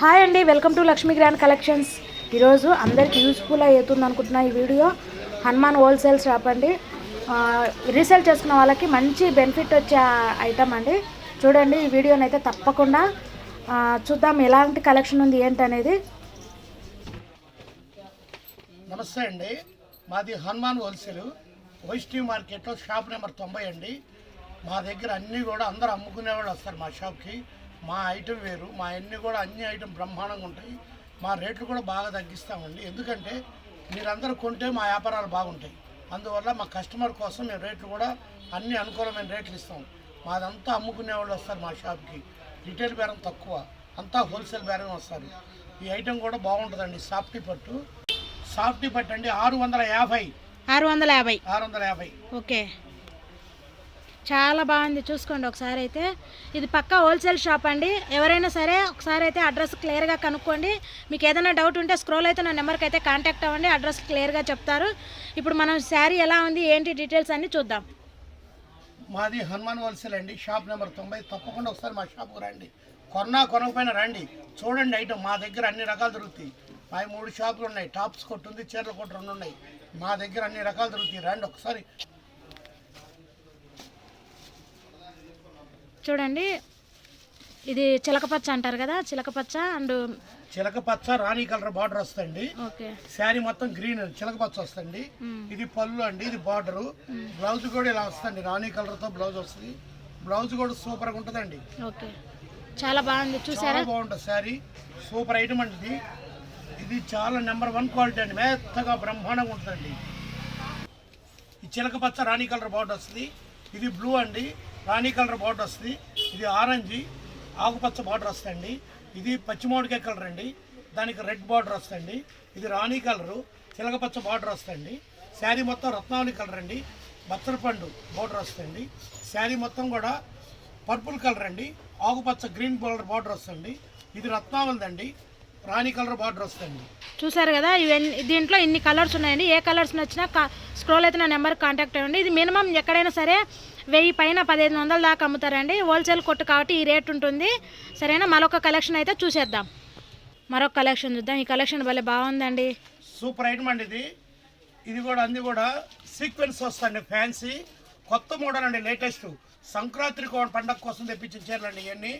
Hi అండి welcome to Lakshmi grand collections. ఈరోజు అందరికి యూస్ఫుల్ అవుతుంది అనుకుంటున్నా ఈ వీడియో. హనుమాన్ హోల్సేల్ షాప్ అండి. రీసేల్ చేసుకున్న వాళ్ళకి మంచి బెనిఫిట్ వచ్చే ఐటమ్ అండి. చూడండి ఈ వీడియోని అయితే తప్పకుండా చూద్దాం ఎలాంటి కలెక్షన్ ఉంది ఏంటి అనేది నమస్తే అండి. మాది హనుమాన్ హోల్సేల్ వైష్ణవి మార్కెట్లో షాప్ నెంబర్ తొంభై అండి. మా దగ్గర అన్నీ కూడా అందరూ అమ్ముకునే వాళ్ళు వస్తారు మా షాప్కి మా ఐటెం వేరు మా అన్నీ కూడా అన్ని ఐటెం బ్రహ్మాండంగా ఉంటాయి. మా రేట్లు కూడా బాగా తగ్గిస్తామండి. ఎందుకంటే మీరందరూ కొంటే మా వ్యాపారాలు బాగుంటాయి. అందువల్ల మా కస్టమర్ కోసం మేము రేట్లు కూడా అన్ని అనుకూలమైన రేట్లు ఇస్తాం. మాదంతా అమ్ముకునే వాళ్ళు వస్తారు మా షాప్కి. రిటైల్ బేరం తక్కువ. అంతా హోల్సేల్ బేరం వస్తారు. ఈ ఐటెం కూడా బాగుంటుందండి. సాఫ్టీ పట్టు. సాఫ్టీ పట్టు అండి ఆరు వందల యాభై. ఆరు వందల యాభై. ఆరు వందల యాభై. ఓకే. చాలా బాగుంది. చూసుకోండి ఒకసారి అయితే. ఇది పక్కా హోల్సేల్ షాప్ అండి. ఎవరైనా సరే ఒకసారి అయితే అడ్రస్ క్లియర్గా కనుక్కోండి. మీకు ఏదైనా డౌట్ ఉంటే స్క్రోల్ అయితే నా నెంబర్కి అయితే కాంటాక్ట్ అవ్వండి. అడ్రస్ క్లియర్గా చెప్తారు. ఇప్పుడు మనం శారీ ఎలా ఉంది ఏంటి డీటెయిల్స్ అన్నీ చూద్దాం. మాది హనుమాన్ హోల్సేల్ అండి. షాప్ నెంబర్ తొంభై తప్పకుండా ఒకసారి మా షాప్కు రండి. కొన్నా కొనకపోయినా రండి. చూడండి ఐటమ్ మా దగ్గర అన్ని రకాలు దొరుకుతాయి. మా మూడు షాపులు ఉన్నాయి. టాప్స్ కొట్టు ఉంది చీరల కొట్టు రెండు ఉన్నాయి. మా దగ్గర అన్ని రకాలు దొరుకుతాయి. రండి ఒకసారి చూడండి. ఇది చిలకపచ్చ అంటారు కదా చిలకపచ్చ అండ్ చిలక పచ్చ రాణి కలర్ బార్డర్ వస్తుంది శారీ మొత్తం గ్రీన్ చిలక పచ్చ వస్తుంది. ఇది పళ్ళు అండి ఇది బార్డర్. బ్లౌజ్ కూడా ఇలా వస్తుంది రాణి కలర్తో బ్లౌజ్ వస్తుంది. బ్లౌజ్ కూడా సూపర్గా ఉంటుందండి. ఓకే. చాలా బాగుంది చూసారా? బాగుంటుంది శారీ. సూపర్ ఐటమ్ అండి ఇది. ఇది చాలా నెంబర్ వన్ క్వాలిటీ అండి మెత్తగా బ్రహ్మాండంగా ఉంటుందండి. ఈ చిలక పచ్చ రాణి కలర్ బార్డర్ వస్తుంది. ఇది బ్లూ అండి. రాణి కలర్ బార్డర్ వస్తుంది. ఇది ఆరెంజ్ ఆకుపచ్చ బార్డర్ వస్తుంది ఇది పచ్చిమామిడికాయ కలర్ అండి. దానికి రెడ్ బార్డర్ వస్తుంది ఇది రాణి కలరు చిలక పచ్చ బార్డర్ వస్తుంది శారీ మొత్తం రత్నావళి కలర్ అండి. బత్తరపండు బార్డర్ వస్తుంది శారీ మొత్తం కూడా పర్పుల్ కలర్ అండి. ఆకుపచ్చ గ్రీన్ కలర్ బార్డర్ వస్తుంది ఇది రత్నావళిదండి. రాణి కలర్ బార్డర్ వస్తుంది చూసారు కదా ఇవన్నీ దీంట్లో ఇన్ని కలర్స్ ఉన్నాయండి. ఏ కలర్స్ నచ్చినా స్క్రోల్ అయితే నా నెంబర్ కాంటాక్ట్ అవ్వండి. ఇది మినిమం ఎక్కడైనా సరే వెయ్యి పైన పదిహేను వందల దాకా అమ్ముతారండి. హోల్సేల్ కొట్టు కాబట్టి ఈ రేట్ ఉంటుంది. సరేనా? మరొక కలెక్షన్ అయితే చూసేద్దాం. మరొక కలెక్షన్ చూద్దాం. ఈ కలెక్షన్ భలే బాగుందండి. సూపర్ ఐటమ్ అండి ఇది. ఇది కూడా అన్ని కూడా సీక్వెన్స్ వస్తాయండి ఫ్యాన్సీ కొత్త మోడల్ అండి లేటెస్ట్ సంక్రాంతి పండగ కోసం తెప్పించిన చీరలు అండి ఇవన్నీ.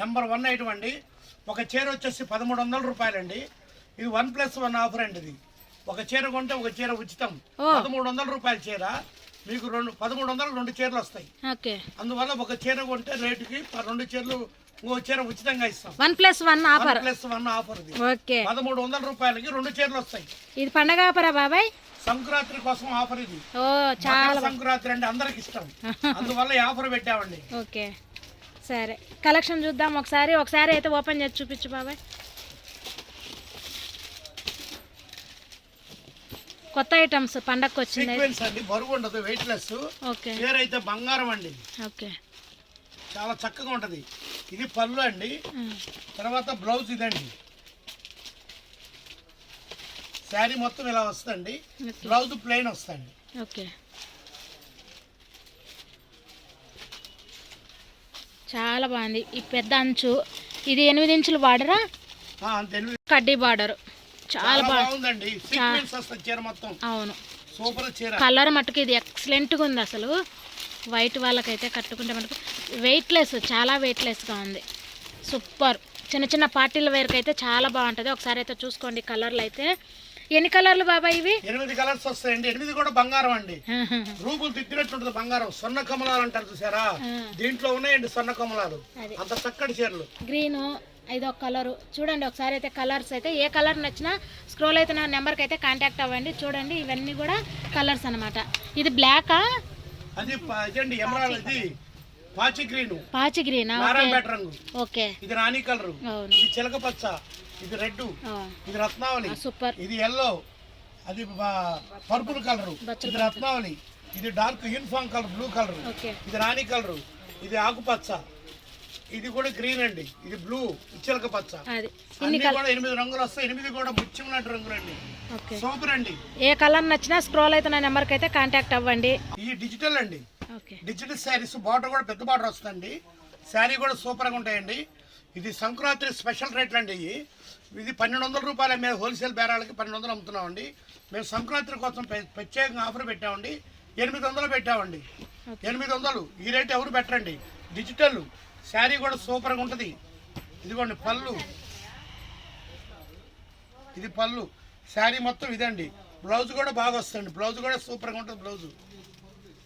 నెంబర్ వన్ ఐటమ్ అండి. ఒక చీర వచ్చేసి పదమూడు వందల రూపాయలండి. ఇది వన్ ప్లస్ వన్ ఆఫర్ అండి ఇది. ఒక చీర కొంటే ఒక చీర ఉచితం. పదమూడు వందల రూపాయల చీర. మీకు రెండు పదమూడు వందలు రెండు చీరలు వస్తాయి. అందువల్ల ఒక చీర కొంటే రేటుకి రెండు చీరలు ఇంకో చీర ఉచితంగా ఇస్తాం. One plus one offer. Plus one offer okay. పదమూడు వందల రూపాయలకి రెండు చీరలు వస్తాయి. ఇది పండగ ఆఫరా బాబాయ్? సంక్రాంతి కోసం ఆఫర్ ఇది. ఓ చాలా సంక్రాంతి అంటే అందరికి ఇష్టం. అందువల్ల ఆఫర్ పెట్టామండి. ఓకే. సరే. కలెక్షన్ చూద్దాం ఒకసారి. ఒకసారి అయితే ఓపెన్ చేసి చూపించు బాబాయ్. కొత్త ఐటమ్స్ పండగకి వచ్చింది బరువు ఉండదు వెయిట్ లెస్ ఓకే. చీర అయితే బంగారం అండి. ఓకే. చాలా చక్కగా ఉంటది. ఇది పళ్ళు అండి. తర్వాత బ్లౌజ్ ఇదండి. శారీ మొత్తం ఇలా వస్తుంది బ్లౌజ్ ప్లెయిన్ వస్తుంది ఓకే. చాలా బాగుంది. ఈ పెద్ద అంచు ఇది ఎనిమిది ఇంచులు బార్డరా. కడ్డీ బార్డర్. చాలా బాగుంది. బాగుందండి. అవును. కలర్ మట్టుకు ఇది ఎక్సలెంట్గా ఉంది అసలు. వైట్ వాళ్ళకైతే కట్టుకుంటే మటుకు వెయిట్లెస్ చాలా వెయిట్లెస్గా ఉంది. సూపర్ చిన్న చిన్న పార్టీల వేర్కి అయితే చాలా బాగుంటుంది. ఒకసారి అయితే చూసుకోండి కలర్లు అయితే. ఎన్ని కలర్లు బాబాయ్ ఇవి? ఎనిమిది కలర్స్ వస్తాయండి. ఎనిమిది కూడా బంగారం అండి. రూపులు తిప్పినట్టు ఉంటుంది బంగారం. స్వర్ణ కమలాలు అంటారు చూసారా? దీంట్లో ఉన్నాయండి స్వర్ణ కమలాలు. అంత చక్కటి చీరలు. గ్రీన్ ఇది ఒక కలరు. చూడండి ఒకసారి అయితే కలర్స్ అయితే. ఏ కలర్ నచ్చినా స్క్రోల్ అయితే నా నెంబర్కి అయితే కాంటాక్ట్ అవ్వండి. చూడండి ఇవన్నీ కూడా కలర్స్ అన్నమాట. ఇది బ్లాకా? అది ప- ఇదండి ఎమరాల్ ఇది. పాచి గ్రీన్. పాచి గ్రీనా? ఓకే. ఇది రాణి కలరు. ఇది చిలక పచ్చ. ఇది రెడ్ ఇది రత్నావళి సూపర్. ఇది ఎల్లో అది పర్పుల్ కలరు ఇది రత్నావళి ఇది dark uniform colour blue colour ఇది రాణి కలరు ఇది ఆకుపచ్చ ఇది కూడా గ్రీన్ అండి ఇది బ్లూ చిలక పచ్చ. కూడా ఎనిమిది రంగులు వస్తాయి ఎనిమిది కూడా ముత్యమున్నట్టు రంగులు అండి. సూపర్ అండి. ఏ కలర్ నచ్చినా స్క్రోల్ అయితే నా నెంబర్కి అయితే కాంటాక్ట్ అవ్వండి. ఈ డిజిటల్ అండి. డిజిటల్ శారీస్ బార్డర్ కూడా పెద్ద బార్డర్ వస్తుంది శారీ కూడా సూపర్గా ఉంటాయండి. ఇది సంక్రాంతి స్పెషల్ రేట్లు అండి ఇవి. ఇది పన్నెండు వందల రూపాయల మీద హోల్సేల్ బేరాలకి పన్నెండు వందలు అమ్ముతున్నామండి. మేము సంక్రాంతి కోసం ప్ర- ప్రత్యేకంగా ఆఫర్ పెట్టామండి. ఎనిమిది వందలు పెట్టామండి. ఎనిమిది వందలు ఈ రేట్ ఎవరు పెట్టరండి? డిజిటల్. శారీ కూడా సూపర్గా ఉంటుంది. ఇదిగోండి పళ్ళు. ఇది పళ్ళు. శారీ మొత్తం ఇదండి. బ్లౌజ్ కూడా బాగా వస్తుంది బ్లౌజ్ కూడా సూపర్గా ఉంటుంది బ్లౌజ్.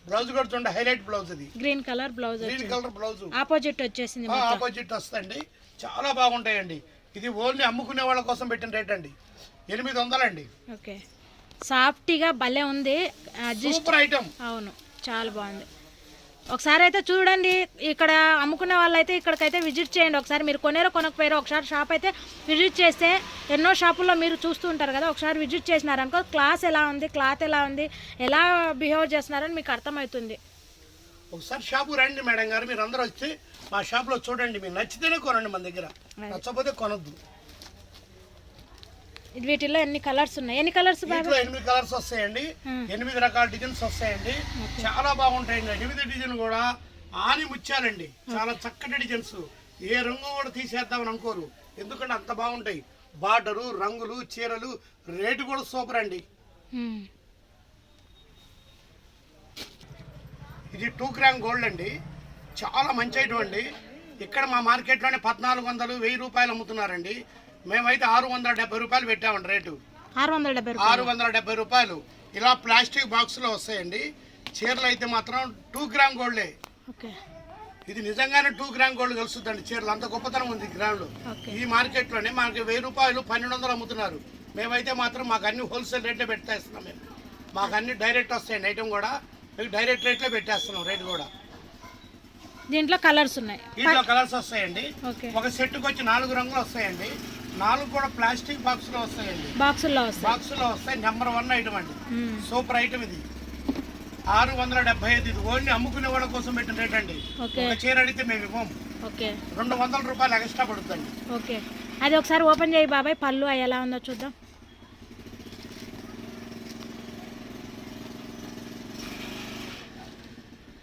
బ్లౌజ్ కూడా చూడండి హైలైట్ బ్లౌజ్ ఇది. Green colour blouse green colour blouse. Opposite వచ్చేసింది ఆపోజిట్ వస్తుంది చాలా బాగుంటాయండి. ఇది ఓన్లీ అమ్ముకునే వాళ్ళ కోసం పెట్టిన రేట్ అండి. ఎనిమిది వందలండి. ఓకే. సాఫ్టీగా భలే ఉంది. Super item. అవును చాలా బాగుంది. ఒకసారి అయితే చూడండి ఇక్కడ అమ్ముకునే వాళ్ళైతే ఇక్కడికైతే విజిట్ చేయండి. ఒకసారి మీరు కొనేరో కొనకపోయారో ఒకసారి షాప్ అయితే విజిట్ చేస్తే ఎన్నో షాపుల్లో మీరు చూస్తూ ఉంటారు కదా ఒకసారి విజిట్ చేసినారనుకో క్లాస్ ఎలా ఉంది క్లాత్ ఎలా ఉంది ఎలా బిహేవ్ చేస్తున్నారని మీకు అర్థమవుతుంది. ఒకసారి షాపు రండి మేడం గారు మీరు అందరూ వచ్చి మా షాప్లో చూడండి మీరు నచ్చితేనే కొనండి మన దగ్గర. నచ్చకపోతే కొనొద్దు. ఇది వీటిల్లో ఎన్ని కలర్స్ ఉన్నాయి? ఎన్ని కలర్స్ ఎనిమిది కలర్స్ వస్తాయండి. ఎనిమిది రకాల డిజైన్స్ వస్తాయండి. చాలా బాగుంటాయండి. ఎనిమిది డిజైన్ కూడా ఆని ముత్యాలండి చాలా చక్కటి డిజైన్స్. ఏ రంగు కూడా తీసేద్దామని అనుకోరు. ఎందుకంటే అంత బాగుంటాయి. బార్డరు రంగులు చీరలు రేటు కూడా సూపర్ అండి. ఇది టూ గ్రామ్ గోల్డ్ అండి. చాలా మంచి ఐటమ్ అండి. ఇక్కడ మా మార్కెట్లోనే పద్నాలుగు వందలు వెయ్యి రూపాయలు అమ్ముతున్నారండి. మేమైతే ఆరు వందల డెబ్బై రూపాయలు పెట్టామండి రేటు. ఆరు వందల డెబ్బై రూపాయలు. ఇలా ప్లాస్టిక్ బాక్స్లో వస్తాయండి. చీరలు అయితే మాత్రం టూ గ్రామ్ గోల్డే. ఇది నిజంగానే టూ గ్రామ్ గోల్డ్ కలుస్తుందండి చీరలు. అంత గొప్పతనం ఉంది గ్రాములు. ఈ మార్కెట్లోనే మనకి వెయ్యి రూపాయలు పన్నెండు వందలు అమ్ముతున్నారు. మేమైతే మాత్రం మాకు అన్ని హోల్సేల్ రేట్లే పెట్టేస్తున్నాం మేము. మాకు అన్ని డైరెక్ట్ వస్తాయండి ఐటమ్ కూడా. మీకు డైరెక్ట్ రేట్లే పెట్టేస్తున్నాం రేట్ కూడా. దీంట్లో కలర్స్ ఉన్నాయి. దీంట్లో కలర్స్ వస్తాయండి. ఒక సెట్కి వచ్చి నాలుగు రంగులు వస్తాయండి. నాలుగు కూడా ప్లాస్టిక్ బాక్స్లో వస్తాయండి. బాక్సుల్లో వస్తాయి. బాక్స్లో వస్తాయి. నెంబర్ వన్ ఐటమ్ అండి. సూపర్ ఐటమ్ ఇది. ఆరు వందల డెబ్బై ఐదు. ఇది ఓన్లీ అమ్ముకునే వాళ్ళ కోసం పెట్టిన రేట్ అండి. ఒక చీర అడిగితే మేము ఇవ్వం. ఓకే. రెండు వందల రూపాయలు ఎక్స్ట్రా పడుతుంది. ఓకే. అది ఒకసారి ఓపెన్ చేయి బాబాయ్. పళ్ళు అవి ఎలా ఉందో చూద్దాం.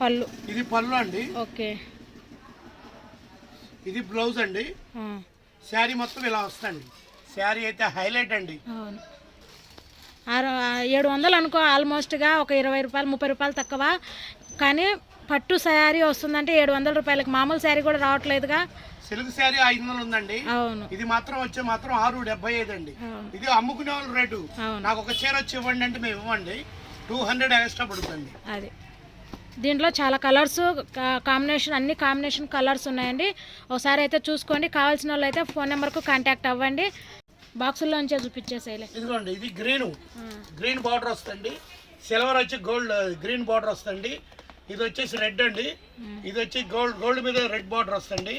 పళ్ళు. ఇది పళ్ళు అండి. ఓకే. ఇది బ్లౌజ్ అండి. శారీ మొత్తం ఇలా వస్తుంది శారీ అయితే హైలైట్ అండి. అవును. ఏడు వందలు అనుకో ఆల్మోస్ట్గా ఒక ఇరవై రూపాయలు ముప్పై రూపాయలు తక్కువ. కానీ పట్టు శారీ వస్తుందంటే ఏడు వందల రూపాయలకి. మామూలు శారీ కూడా రావట్లేదుగా. సిల్క్ శారీ ఐదు వందలు ఉందండి. అవును. ఇది మాత్రం వచ్చే మాత్రం ఆరు డెబ్బై ఐదు అండి. ఇది అమ్ముకునే వాళ్ళ రేటు. నాకు ఒక చీర వచ్చి ఇవ్వండి అంటే మేము ఇవ్వండి. టూ హండ్రెడ్ ఎక్స్ట్రా పడుతుంది అది. దీంట్లో చాలా కలర్స్ కాంబినేషన్ అన్ని కాంబినేషన్ కలర్స్ ఉన్నాయండి. ఒకసారి అయితే చూసుకోండి. కావాల్సిన వాళ్ళు అయితే ఫోన్ నెంబర్కు కాంటాక్ట్ అవ్వండి. బాక్సుల్లోంచే చూపించేసేయలే. ఇదిగోండి ఇది గ్రీన్ గ్రీన్ బార్డర్ వస్తుంది సిల్వర్ వచ్చి గోల్డ్ గ్రీన్ బార్డర్ వస్తుంది ఇది వచ్చేసి రెడ్ అండి. ఇది వచ్చి గోల్డ్ గోల్డ్ మీద రెడ్ బార్డర్ వస్తుంది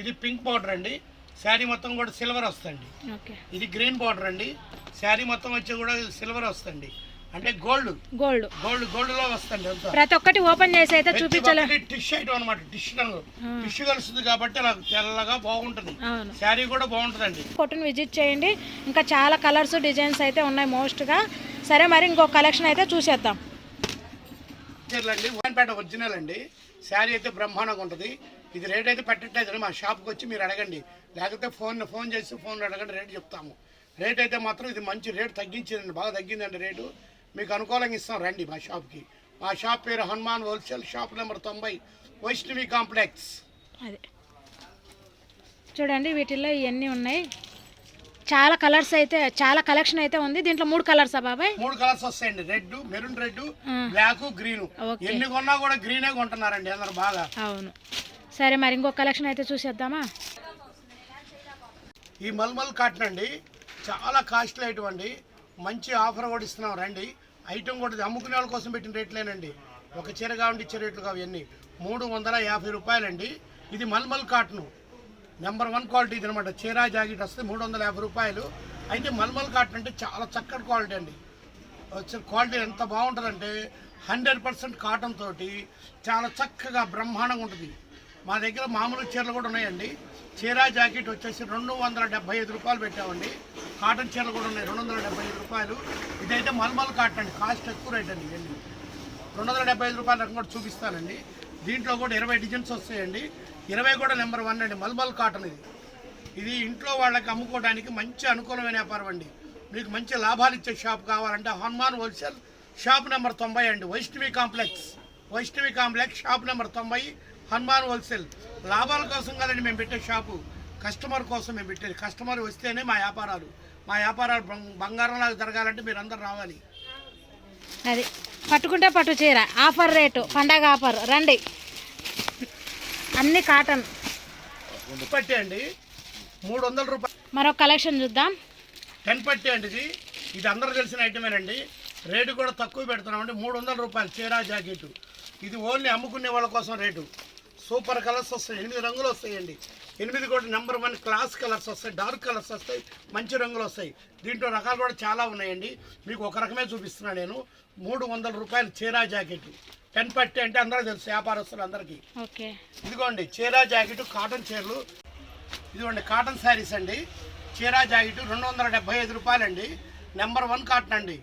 ఇది పింక్ బార్డర్ అండి. శారీ మొత్తం కూడా సిల్వర్ వస్తుంది ఇది గ్రీన్ బార్డర్ అండి. శారీ మొత్తం వచ్చి కూడా సిల్వర్ వస్తుంది అంటే గోల్డ్. గోల్డ్. గోల్డ్ గోల్డ్లో వస్తుంది ప్రతి ఒక్కటి ఓపెన్ చేసి అయితే చూపించలే? టిష్ ఐటమ్ అనమాట టిష్ రంగు టిష్ కలుస్తుంది కాబట్టి అలా తెల్లగా బాగుంటుంది. శారీ కూడా బాగుంటుందండి. కొట్టుని విజిట్ చేయండి. ఇంకా చాలా కలర్స్ డిజైన్స్ అయితే ఉన్నాయి మోస్ట్గా. సరే మరి ఇంకో కలెక్షన్ అయితే చూసేద్దాం. వన్పేట ఒరిజినల్ అండి. శారీ అయితే బ్రహ్మాండంగా ఉంటుంది. ఇది రేట్ అయితే పెట్టట్లేదు మా షాప్కి వచ్చి మీరు అడగండి. లేకపోతే ఫోన్ ఫోన్ చేసి ఫోన్ అడగండి రేట్ చెప్తాము. రేట్ అయితే మాత్రం ఇది మంచి రేట్ తగ్గించిందండి. బాగా తగ్గిందండి రేటు మీకు అనుకూలంగా ఇస్తాం. రండి మా షాప్కి. మా షాప్ పేరు హనుమాన్ హోల్సేల్ షాప్ నెంబర్ తొంభై వైష్ణవి కాంప్లెక్స్. అదే. చూడండి వీటిల్లో ఇవన్నీ ఉన్నాయి. చాలా కలర్స్ అయితే చాలా కలెక్షన్ అయితే ఉంది. దీంట్లో మూడు కలర్సా బాబాయ్? మూడు కలర్స్ వస్తాయండి. Red maroon red. Black green. ఎన్ని కొన్నా కూడా గ్రీనే కొంటున్నారండి అందరు బాగా. అవును. సరే మరి ఇంకో కలెక్షన్ అయితే చూసేద్దామా? ఈ మల్మల్ కాటన్ అండి చాలా కాస్ట్లీ అండి మంచి ఆఫర్ కూడా ఇస్తున్నాం. రండి. ఐటమ్ కూడా అమ్ముకునే వాళ్ళ కోసం పెట్టిన రేట్లేనండి. ఒక చీర కావండి ఇచ్చే రేట్లు కావు ఇవన్నీ. మూడు వందల యాభై రూపాయలండి. ఇది mulmul cotton. Number one quality ఇది అనమాట చీర జాకెట్ వస్తే మూడు వందల యాభై రూపాయలు. అయితే మల్మల్ కాటన్ అంటే చాలా చక్కటి క్వాలిటీ అండి. వచ్చిన క్వాలిటీ ఎంత బాగుంటుందంటే హండ్రెడ్ పర్సెంట్ కాటన్ తోటి చాలా చక్కగా బ్రహ్మాండంగా ఉంటుంది. మా దగ్గర మామూలు చీరలు కూడా ఉన్నాయండి. చీర జాకెట్ వచ్చేసి రెండు వందల డెబ్బై ఐదు రూపాయలు పెట్టామండి. కాటన్ చీరలు కూడా ఉన్నాయి రెండు వందల డెబ్బై ఐదు రూపాయలు. ఇదైతే మల్మల్ కాటన్ అండి కాస్ట్ ఎక్కువ రేట్ అండి ఇవన్నీ. రెండు వందల డెబ్బై ఐదు రూపాయల రకం కూడా చూపిస్తానండి. దీంట్లో కూడా ఇరవై డిజైన్స్ వస్తాయండి. ఇరవై కూడా నెంబర్ వన్ అండి మల్మల్ కాటన్ ఇది. ఇది ఇంట్లో వాళ్ళకి అమ్ముకోవడానికి మంచి అనుకూలమైన వ్యాపారం అండి. మీకు మంచి లాభాలు ఇచ్చే షాప్ కావాలంటే హనుమాన్ హోల్సేల్ షాప్ నెంబర్ తొంభై అండి. Vaishnavi complex. Vaishnavi complex shop number తొంభై. హనుమాన్ హోల్సేల్. లాభాల కోసం కదండి మేము పెట్టే షాపు. కస్టమర్ కోసం మేము పెట్టేది. కస్టమర్ వస్తేనే మా వ్యాపారాలు. మా వ్యాపారాలు బంగ్- బంగారంలాగా జరగాలంటే మీరు అందరు రావాలి. అది పట్టుకుంటే పట్టు చీర ఆఫర్ రేటు పండగ ఆఫర్ రండి. అన్ని కాటన్. పట్టే అండి. మూడు వందల రూపాయలు మరొక కలెక్షన్ చూద్దాం. టెన్ పట్టీ అండి ఇది. ఇది అందరూ తెలిసిన ఐటమేనండి రేటు కూడా తక్కువ పెడుతున్నామండి. మూడు వందల రూపాయలు చీరా జాకెట్. ఇది ఓన్లీ అమ్ముకునే వాళ్ళ కోసం రేటు. సూపర్ కలర్స్ వస్తాయి. ఎనిమిది రంగులు వస్తాయండి. ఎనిమిది కూడా నెంబర్ వన్ క్లాస్ కలర్స్ వస్తాయి. డార్క్ కలర్స్ వస్తాయి. మంచి రంగులు వస్తాయి. దీంట్లో రకాలు కూడా చాలా ఉన్నాయండి. మీకు ఒక రకమే చూపిస్తున్నాను నేను. మూడు వందల రూపాయలు చీరా జాకెట్. టెన్ పట్టీ అంటే అందరూ తెలుసు వ్యాపారస్తులు అందరికీ ఇదిగోండి చీరా జాకెట్ కాటన్ చీరలు. ఇదిగోండి కాటన్ శారీస్ అండి. చీరా జాకెట్ రెండు వందల డెబ్బై ఐదు రూపాయలండి. నెంబర్ వన్ కాటన్ అండి.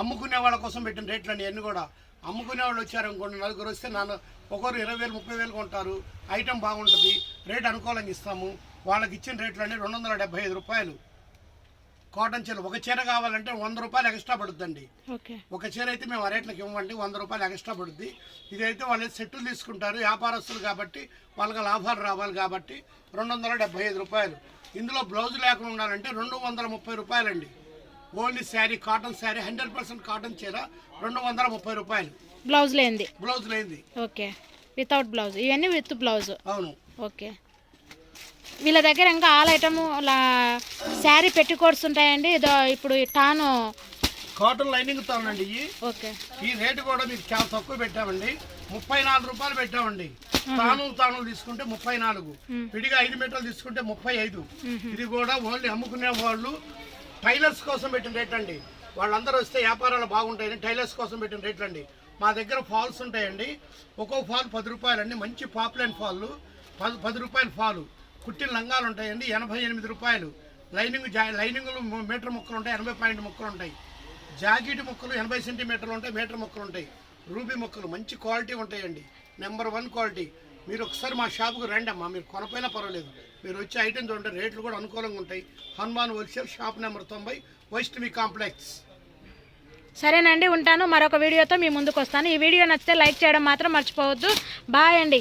అమ్ముకునే వాళ్ళ కోసం పెట్టిన రేట్లు అండి అన్నీ కూడా. అమ్ముకునే వాళ్ళు వచ్చారు అనుకోండి నలుగురు వస్తే నాన్న ఒకరు ఇరవై వేలు ముప్పై వేలు కొంటారు. ఐటెం బాగుంటుంది. రేట్ అనుకూలంగా ఇస్తాము. వాళ్ళకి ఇచ్చిన రేట్లు అండి రెండు వందల డెబ్బై ఐదు రూపాయలు. కాటన్ చీర ఒక చీర కావాలంటే వంద రూపాయలు ఎక్స్ట్రా పడుతుందండి ఒక చీర అయితే మేము ఆ రేట్లకు ఇవ్వండి వంద రూపాయలు ఎక్స్ట్రా పడుద్ది. ఇదైతే వాళ్ళు సెట్టులు తీసుకుంటారు వ్యాపారస్తులు కాబట్టి వాళ్ళకి లాభాలు రావాలి కాబట్టి రెండు వందల డెబ్బై ఐదు రూపాయలు. ఇందులో బ్లౌజ్ లేకుండా ఉండాలంటే రెండు వందల ముప్పై రూపాయలండి. Only sari cotton sari hundred percent cotton చీర రెండు వందల ముప్పై రూపాయలు. బ్లౌజ్ లేనిది? బ్లౌజ్ లేనిది. ఓకే. వితౌట్ బ్లౌజ్ ఇవన్నీ విత్ బ్లౌజ్ అవును. ఓకే. వీళ్ళ దగ్గర ఇంకా ఆల్ ఐటమ్ శారీ పెట్టుకోట్స్ ఉంటాయండి. ఇదో ఇప్పుడు టాను కాటన్ లైనింగ్ తానండి ఓకే. ఈ రేటు కూడా మీకు చాలా తక్కువ పెట్టామండి. ముప్పై నాలుగు రూపాయలు పెట్టామండి. తాను తాను తీసుకుంటే ముప్పై నాలుగు. విడిగా ఐదు మీటర్లు తీసుకుంటే ముప్పై ఐదు. ఇది కూడా ఓన్లీ అమ్ముకునే వాళ్ళు టైలర్స్ కోసం పెట్టిన రేట్ అండి. వాళ్ళందరూ వస్తే వ్యాపారాలు బాగుంటాయని టైలర్స్ కోసం పెట్టిన రేట్లు అండి. మా దగ్గర ఫాల్స్ ఉంటాయండి. ఒక్కో ఫాల్ పది రూపాయలండి. మంచి పాపులైన్ ఫాల్ పది పది రూపాయల ఫాలు. కుట్టిన లంగాలు ఉంటాయండి. ఎనభై ఎనిమిది రూపాయలు. లైనింగ్ జా లైనింగ్లు మీటర్ ముక్కలు ఉంటాయి. ఎనభై పాయింట్ ముక్కలు ఉంటాయి. జాకెట్ ముక్కలు ఎనభై సెంటీమీటర్లు ఉంటాయి. మీటర్ ముక్కలు ఉంటాయి. రూబీ ముక్కలు మంచి క్వాలిటీ ఉంటాయండి. Number one quality. మీరు ఒకసారి మా షాపుకు రండి అమ్మా మీరు కొనపోయినా పర్వాలేదు. మీరు వచ్చే ఐటమ్ చూడండి రేట్లు కూడా అనుకూలంగా ఉంటాయి. హనుమాన్ హోల్సేల్ షాప్ నెంబర్ తొంభై మీ కాంప్లెక్స్. సరేనండి ఉంటాను. మరొక వీడియోతో మీ ముందుకు వస్తాను. ఈ వీడియో నచ్చితే లైక్ చేయడం మాత్రం మర్చిపోవద్దు. బాయ్ అండి.